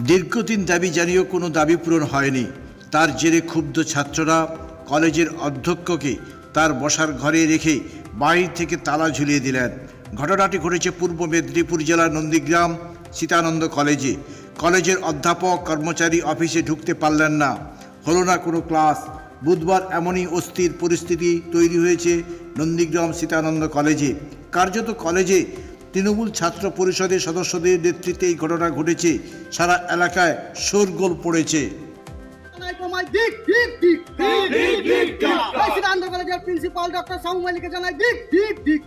দীর্ঘদিন দাবি জানিয়েও কোনো দাবি পূরণ হয়নি। তার জেরে ক্ষুব্ধ ছাত্ররা কলেজের অধ্যক্ষকে তার বসার ঘরে রেখে বাইরে থেকে তালা ঝুলিয়ে দিলেন। ঘটনাটি ঘটেছে পূর্ব মেদিনীপুর জেলার নন্দীগ্রাম সীতানন্দ কলেজে। কলেজের অধ্যাপক কর্মচারী অফিসে ঢুকতে পারলেন না। হলো না কোনো ক্লাস। বুধবার এমনই অস্থির পরিস্থিতি তৈরি হয়েছে নন্দীগ্রাম সীতানন্দ কলেজে। কার্যত কলেজে তৃণমূল ছাত্র পরিষদের সদস্যদের নেতৃত্বে এই ঘটনা ঘটেছে সারা এলাকায় শোরগোল পড়েছে প্রিন্সিপাল ডক্টর সাউ মালিকে জানাই দিক দিক দিক।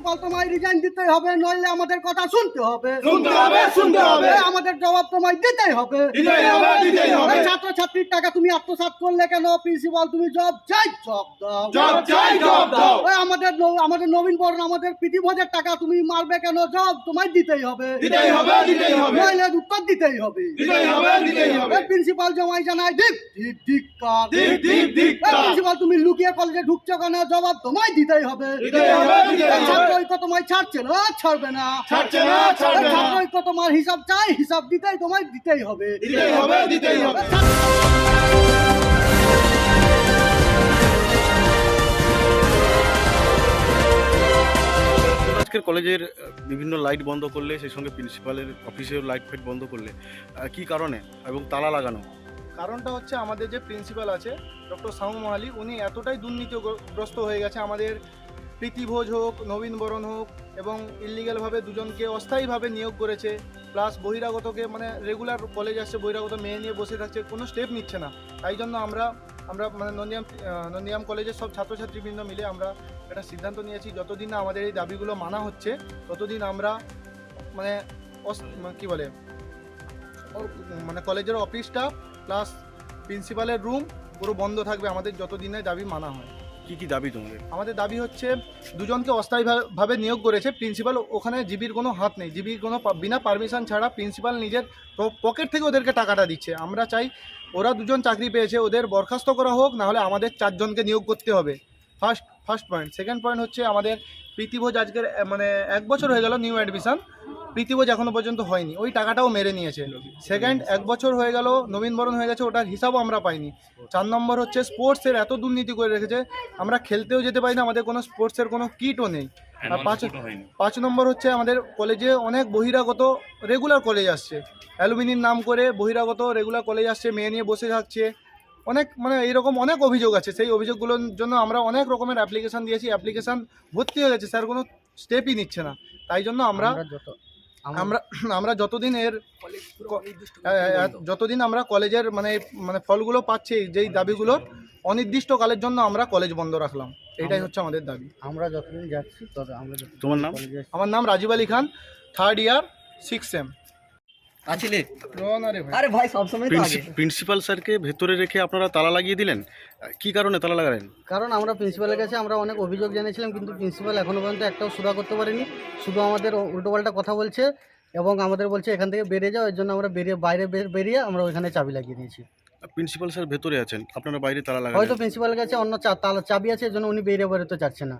প্রিন্সিপাল তোমায় রিজাইন দিতে হবে নইলে আমাদের কথা শুনতে হবে শুনতে হবে, শুনতে হবে। আমাদের জবাব তোমায় দিতেই হবে দিতেই হবে, দিতেই হবে। ছাত্র ছাত্রীর টাকা তুমি আত্মসাৎ করলে কেন প্রিন্সিপাল তুমি জব চাই জব দাও জব চাই, জব দাও। ওই আমাদের আমাদের নবীন বরণ আমাদের টাকা তুমি মারবে কেন জব তোমায় দিতেই হবে দিতেই হবে, দিতেই হবে। নইলে উত্তর দিতেই হবে দিতেই হবে, দিতেই হবে। প্রিন্সিপাল জমাই জানাই দিক দিক দিক কার দিক, দিক, দিক, প্রিন্সিপাল তুমি লুকিয়ে কলেজে ঢুকছো কেন জবাব তোমায় দিতেই হবে দিতেই হবে, দিতেই হবে। ঐক্য তোমায় ছাড়ছে না ছাড়বে না ছাড়ছে না, ছাড়বে না। ঐক্য তোমার হিসাব চাই হিসাব দিতেই তোমায় দিতেই হবে দিতেই হবে, দিতেই হবে। আজকের কলেজের বিভিন্ন লাইট বন্ধ করলে সেই সঙ্গে প্রিন্সিপালের অফিসেও লাইট ফাইট বন্ধ করলে কি কারণে এবং তালা লাগানো কারণটা হচ্ছে আমাদের যে প্রিন্সিপাল আছে ডক্টর সামু মাহালি উনি এতটাই দুর্নীতিগ্রস্ত হয়ে গেছে আমাদের প্রীতিভোজ হোক, নবীন বরণ হোক এবং ইলিগালভাবে দুজনকে অস্থায়ীভাবে নিয়োগ করেছে প্লাস বহিরাগতকে মানে রেগুলার কলেজ আসছে, বহিরাগত মেয়ে নিয়ে বসে থাকছে, কোনো স্টেপ নিচ্ছে না। তাই জন্য আমরা আমরা মানে নন্দিয়াম নন্দিয়াম কলেজের সব ছাত্রছাত্রীবৃন্দ মিলে আমরা একটা সিদ্ধান্ত নিয়েছি, যতদিন না আমাদের এই দাবিগুলো মানা হচ্ছে, ততদিন আমরা মানে মানে কি বলে মানে কলেজের অফিসটা প্লাস প্রিন্সিপালের রুম পুরো বন্ধ থাকবে আমাদের যতদিনে দাবি মানা হয়। কি কি দাবি তোমাদের? আমাদের দাবি হচ্ছে দুজনকে অস্থায়ীভাবে নিয়োগ করেছে প্রিন্সিপাল ওখানে জিবির কোনো হাত নেই। জিবির কোনো বিনা পারমিশন ছাড়া প্রিন্সিপাল নিজের পকেট থেকে ওদেরকে টাকাটা দিচ্ছে। আমরা চাই ওরা দুজন চাকরি পেয়েছে, ওদের বরখাস্ত করা হোক নাহলে আমাদের চারজনকে নিয়োগ করতে হবে। First first point second point হচ্ছে আমাদের প্রীতিভোজ আজকের মানে এক বছর হয়ে গেল নিউ অ্যাডমিশন প্রীতিভোজ এখনও পর্যন্ত হয়নি। ওই টাকাটাও মেরে নিয়েছে। সেকেন্ড এক বছর হয়ে গেল নবীনবরণ হয়ে গেছে ওটার হিসাবও আমরা পাইনি। চার নম্বর হচ্ছে স্পোর্টসের এত দুর্নীতি করে রেখেছে আমরা খেলতেও যেতে পারি না আমাদের কোনো স্পোর্টসের কোনো কিটও নেই। আর পাঁচ পাঁচ নম্বর হচ্ছে আমাদের কলেজে অনেক বহিরাগত রেগুলার কলেজ আসছে। অ্যালুমিনির নাম করে বহিরাগত রেগুলার কলেজ আসছে মেয়ে নিয়ে বসে থাকছে। অনেক মানে এইরকম অনেক অভিযোগ আছে সেই অভিযোগগুলোর জন্য আমরা অনেক রকমের অ্যাপ্লিকেশন দিয়েছি অ্যাপ্লিকেশন ভর্তি হয়ে গেছে। স্যার কোনো স্টেপই নিচ্ছে না। তাই জন্য আমরা আমরা আমরা যতদিন এর যতদিন আমরা কলেজের মানে মানে ফলগুলো পাচ্ছি যেই দাবিগুলোর অনির্দিষ্টকালের জন্য আমরা কলেজ বন্ধ রাখলাম। এটাই হচ্ছে আমাদের দাবি। আমরা যতদিন যাচ্ছি তত আমরা তোমার নাম? আমার নাম Rajib Ali Khan third year six sem আছিলে? আরে ভাই। আরে ভাই সবসময় প্রিন্সিপাল স্যারকে ভেতরে রেখে আপনারা তালা লাগিয়ে দিলেন? কি কারণে তালা লাগালেন? কারণ আমরা প্রিন্সিপালের কাছে আমরা অনেক অভিযোগ জানিয়েছিলাম কিন্তু প্রিন্সিপাল এখনও পর্যন্ত একটাও সুরা করতে পারেনি। শুধু আমাদের উল্টোপাল্টা কথা বলছে এবং আমাদের বলছে এখান থেকে বেরিয়ে যাও এর জন্য আমরা বেরিয়ে বাইরে বেরিয়ে আমরা ওইখানে চাবি লাগিয়ে দিয়েছি প্রিন্সিপাল স্যার ভেতরে আছেন আপনারা বাইরে তালা হয়তো প্রিন্সিপালের কাছে অন্য চা- তালা চাবি আছে এর জন্য উনি বেরিয়ে বেরোতে চাচ্ছে না।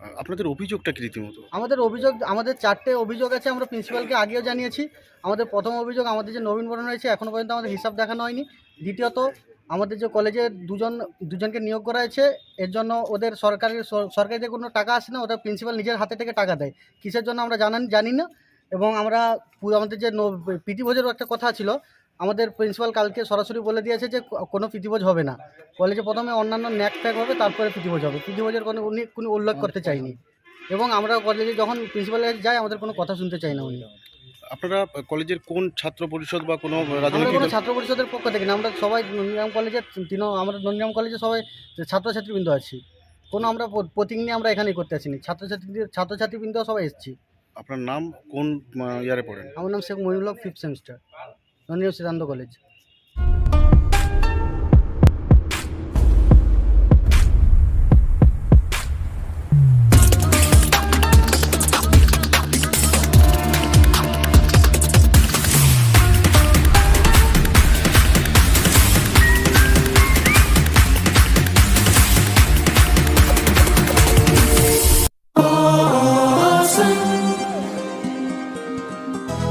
আপনাদের অভিযোগটা কি রীতিমতো? আমাদের অভিযোগ, আমাদের চারটে অভিযোগ আছে, আমরা প্রিন্সিপালকে আগেও জানিয়েছি। আমাদের প্রথম অভিযোগ, আমাদের যে নবীনবরণ হয়েছে এখনও পর্যন্ত আমাদের হিসাব দেখানো হয়নি। দ্বিতীয়ত, আমাদের যে কলেজে দুজন, দুজনকে নিয়োগ করা হয়েছে, এর জন্য ওদের সরকারি সর- সরকারি যে কোনো টাকা আসে না ওটা প্রিন্সিপাল নিজের হাতে থেকে টাকা দেয়। কিসের জন্য আমরা জানান, জানি না। এবং আমরা আমাদের যে ন- প্রীতিভোজেরও একটা কথা ছিল আমাদের প্রিন্সিপাল কালকে সরাসরি বলে দিয়েছে যে কোনো প্রীতিভোজ হবে না। কলেজে প্রথমে অন্যান্য ন্যাক ট্যাক হবে তারপরে প্রীতিভোজ হবে। প্রীতিভোজের কোনো উনি কোনো উল্লেখ করতে চাইনি। এবং আমরা কলেজে যখন প্রিন্সিপালের কাছে যাই আমাদের কোনো কথা শুনতে চাই না উনি। আপনারা কলেজের কোন ছাত্র পরিষদ বা কোনো রাজনৈতিক কোনো ছাত্র পরিষদের পক্ষ থেকে না আমরা সবাই নন্দীগ্রাম কলেজের তিন আমরা নন্দীগ্রাম কলেজে সবাই ছাত্রছাত্রীবৃন্দ আছি। কোনো আমরা প- প্রতীক নিয়ে আমরা এখানেই করতে আসিনি। ছাত্রছাত্রী ছাত্রছাত্রীবৃন্দ সবাই এসেছি। আপনার নাম কোন ইয়ারে পড়েন? আমার নাম Sheikh Mohinul fifth semester Nandigram Siddhanta college